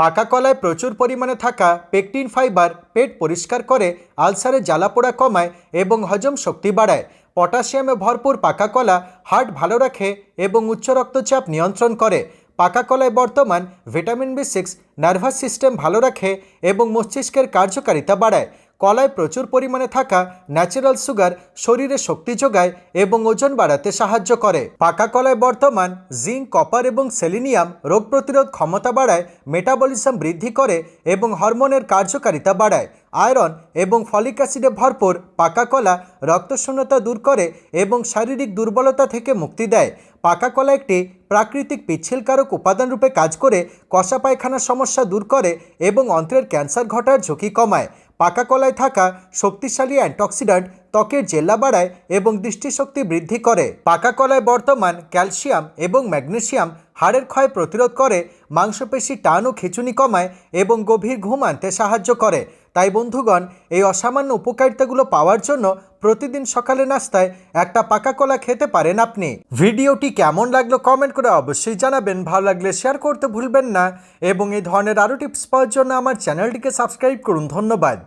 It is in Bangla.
পাকা কলায় প্রচুর পরিমাণে থাকা পেকটিন ফাইবার পেট পরিষ্কার করে, আলসারে জ্বালাপোড়া কমায় এবং হজম শক্তি বাড়ায়। পটাশিয়ামে ভরপুর পাকা কলা হার্ট ভালো রাখে এবং উচ্চ রক্তচাপ নিয়ন্ত্রণ করে। পাকা কলায় বর্তমান vitamin B six nervous system ভালো রাখে এবং মস্তিষ্কের কার্যকারিতা বাড়ায়। কলায় প্রচুর পরিমাণে থাকা ন্যাচারাল সুগার শরীরে শক্তি যোগায় এবং ওজন বাড়াতে সাহায্য করে। পাকা কলায় বর্তমান জিঙ্ক কপার এবং সেলিনিয়াম রোগ প্রতিরোধ ক্ষমতা বাড়ায় মেটাবলিজম বৃদ্ধি করে এবং হরমোনের কার্যকারিতা বাড়ায়। আয়রন এবং ফলিক অ্যাসিডে ভরপুর পাকা কলা রক্তশূন্যতা দূর করে এবং শারীরিক দুর্বলতা থেকে মুক্তি দেয়। পাকা কলা একটি প্রাকৃতিক পিচ্ছিলকারক উপাদান রূপে কাজ করে, কষা পায়খানার সমস্যা দূর করে এবং অন্ত্রের ক্যান্সার ঘটার ঝুঁকি কমায়। পাকা কলায় থাকা শক্তিশালী অ্যান্টঅক্সিডেন্ট ত্বকের জেল্লা বাড়ায় এবং দৃষ্টিশক্তি বৃদ্ধি করে। পাকা কলায় বর্তমান ক্যালসিয়াম এবং ম্যাগনেসিয়াম হাড়ের ক্ষয় প্রতিরোধ করে, মাংসপেশি টান ও খিচুনি কমায় এবং গভীর ঘুম আনতে সাহায্য করে। তাই বন্ধুগণ, এই অসামান্য উপকারিতাগুলো পাওয়ার জন্য প্রতিদিন সকালে নাস্তায় একটা পাকা কলা খেতে পারেন আপনি। ভিডিওটি কেমন লাগল কমেন্ট করে অবশ্যই জানাবেন। ভালো লাগলে শেয়ার করতে ভুলবেন না। এবং এই ধরনের আরও টিপস পাওয়ার জন্য আমার চ্যানেলটিকে সাবস্ক্রাইব করুন। ধন্যবাদ।